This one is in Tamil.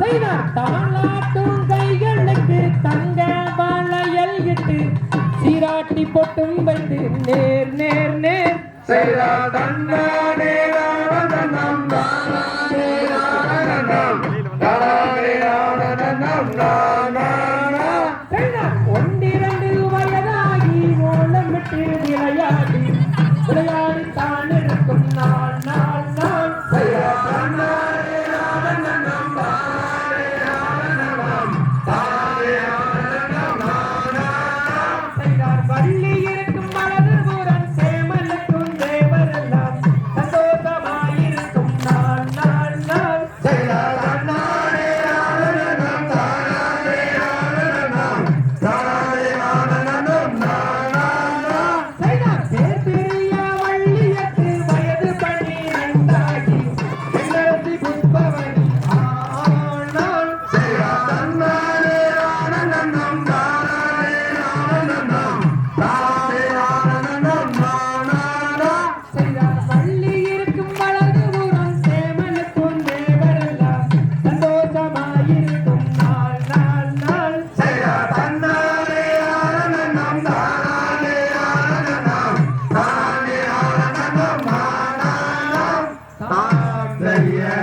செய்தார். தாளாட்டும் கைகளுக்கு தங்க வளையல் இட்டு சீராட்டி பொட்டும் வைத்து நேர் நேர் நேர். செய்தார் தன்னாரே நாரணம் நானே நாரணம் தானே நாரணம் நானாம் செய்தார். ஒன்றிரண்டு வயதாகி ஓலமிட்டு விளையாடி விளையாடி தான் இருக்கும் நாள் நாள் Yeah.